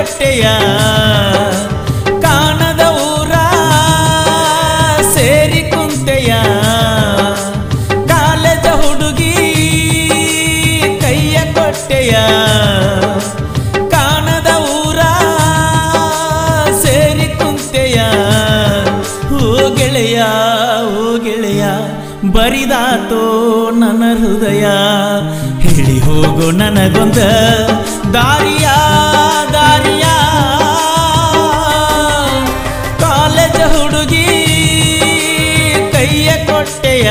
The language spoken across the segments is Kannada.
ಕೊಟ್ಟೆಯ ಕಾಣದ ಊರ, ಸೇರಿ ಕುಂಟೆಯ ಕಾಲೇಜ ಹುಡುಗಿ ಕೈಯ ಕೊಟ್ಟೆಯ ಕಾಣದ ಊರ, ಸೇರಿ ಕುಂಟೆಯ ಹೋ ಗೆಳೆಯ ಹೋ ಗೆಳೆಯ ಬರಿದಾತೋ ನನ್ನ ಹೃದಯ. ಹೇಳಿ ಹೋಗು ನನಗೊಂದ ದಾರಿಯ ಕೈಯ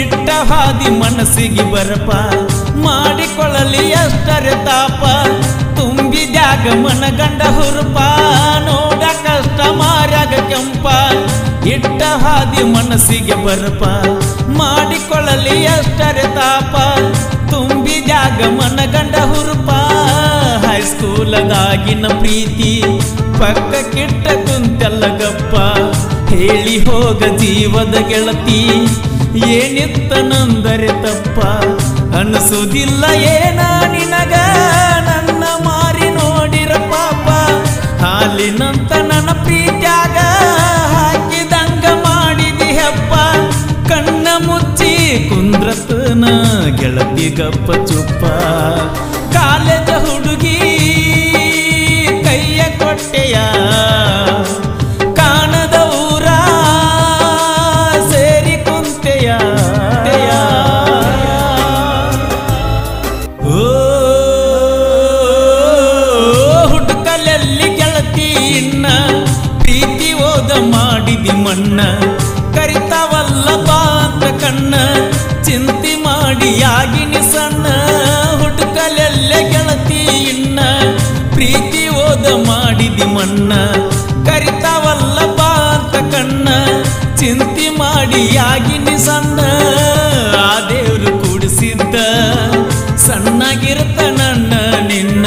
ಇಟ್ಟ ಹಾದಿ ಮನಸ್ಸಿಗೆ ಬರಪ ಮಾಡಿಕೊಳ್ಳಲಿ ಅಷ್ಟರ ತಾಪ. ತುಂಬಿದ್ಯಾಗ ಮನಗಂಡ ಹುರುಪ. ನೋಡ ಕಷ್ಟ ಮಾರಾಗ ಕೆಂಪ. ಇಟ್ಟ ಹಾದಿ ಮನಸ್ಸಿಗೆ ಬರಪ ಮಾಡಿಕೊಳ್ಳಲಿ ಅಷ್ಟರ ತಾಪ. ತುಂಬಿದ್ಯಾಗ ಮನಗಂಡ ಹುರುಪ. ಹೈಸ್ಕೂಲದಾಗಿನ ಪ್ರೀತಿ. ಪಕ್ಕ ಕೆಟ್ಟ ಕುಂತಲ್ಲಗಪ್ಪ ಹೇಳಿ ಹೋಗ ಜೀವದ ಗೆಳತಿ. ಏನಿತ್ತನಂದರೆ ತಪ್ಪ. ಅನಿಸುವುದಿಲ್ಲ ಏನ ನಿನಗ? ನನ್ನ ಮಾರಿ ನೋಡಿರ ಪಾಪ. ಹಾಲಿನಂತ ನನ್ನ ಪ್ರೀತ್ಯಾಗ ಹಾಕಿದಂಗ ಮಾಡಿದಿ ಹೆಪ್ಪ. ಕಣ್ಣ ಮುಚ್ಚಿ ಕುಂದ್ರತನ ಗೆಳತಿ ಗಪ್ಪ ಚುಪ್ಪ. ಕಾಲೇಜ ಹುಡುಗಿ ಕೈಯ ಕೊಟ್ಟೆಯ ಮಣ್ಣ ಕರಿತಾವಲ್ಲ ಬಾಂತ ಕಣ್ಣ, ಚಿಂತಿ ಮಾಡಿ ಯಾಗಿನಿ ಸಣ್ಣ ಹುಡುಕಲೆಲ್ಲೆ ಗೆಳತಿ ಇನ್ನ, ಪ್ರೀತಿ ಓದ ಮಾಡಿದಿ ಮಣ್ಣ ಬಾ ಅಂತ ಕಣ್ಣ, ಚಿಂತಿ ಮಾಡಿ ಯಾಗಿನಿ ಸಣ್ಣ, ಆ ದೇವರು ಕೂಡಿಸಿದ್ದ ಸಣ್ಣಗಿರ್ತ ನನ್ನ ನಿನ್ನ,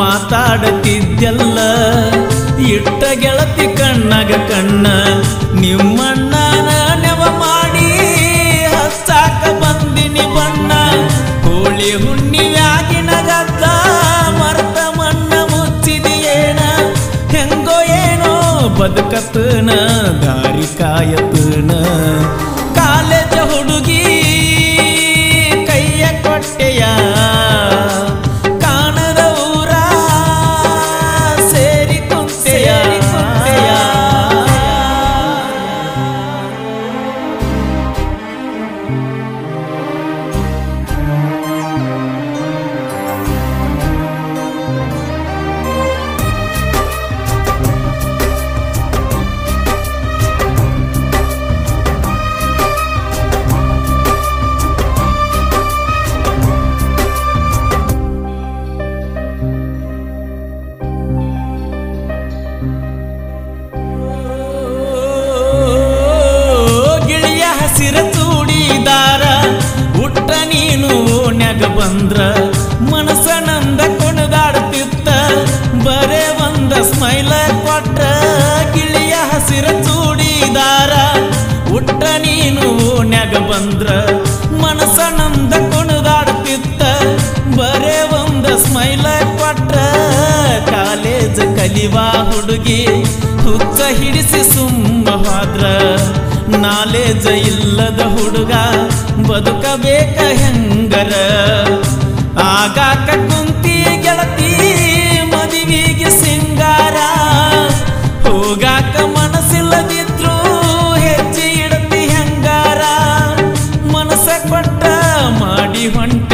ಮಾತಾಡತಿದ್ದೆಲ್ಲ ಇಟ್ಟ ಗೆಳತಿ ಕಣ್ಣಗ ಕಣ್ಣ, ನಿಮ್ಮಣ್ಣ ನೆವ ಮಾಡಿ ಹಸ್ತಾಕ ಬಂದಿನಿ ಬಣ್ಣ. ಹೋಳಿ ಹುಣ್ಣಿವ್ಯಾಗಿನ ಗದ್ದ ಮರ್ತ ಮಣ್ಣ ಮುಚ್ಚಿದೆಯೇನ? ಹೆಂಗೋ ಏನೋ ಬದುಕತನ ದಾರಿ ಕಾಯತನ ಕಾಲೇಜ ಹುಡುಗಿ ಬಂದ್ರ ಮನಸನಂದ ಕುಣಿದಾಡ್ತಿತ್ತ ಬರೇ ಒಂದ ಸ್ಮೈಲ ಕೊಟ್ಟ ಕಿಳಿಯ ಹಸಿರ ಚೂಡಿದಾರ. ಉಟ್ಟ ನೀನು ಓಣ್ಯಾಗ ಬಂದ್ರ ಮನಸನಂದ ಕುಣಿದಾಡ್ತಿತ್ತ ಬರೇ ಒಂದ ಸ್ಮೈಲ ಕೊಟ್ಟ ಕಾಲೇಜ್ ಕಲಿವಾ ಹುಡುಗಿ ಹುಚ್ಚ ಹಿಡಿಸಿ ಸುಮ್ಮ ಹೋದ್ರ. ನಾಲೇಜ ಇಲ್ಲದ ಹುಡುಗ ಬದುಕಬೇಕ ಹೆಂಗರ? ಆಗಾಕ ಕುಂತಿ ಗೆಳತಿ ಮದುವಿಗೆ ಸಿಂಗಾರ. ಹೋಗಾಕ ಮನಸ್ಸಿಲ್ಲದಿದ್ರು ಹೆಜ್ಜೆ ಇಡತಿ ಹೆಂಗಾರ? ಮನಸ್ಸ ಕೊಟ್ಟ ಮಾಡಿ ಹೊಂಟ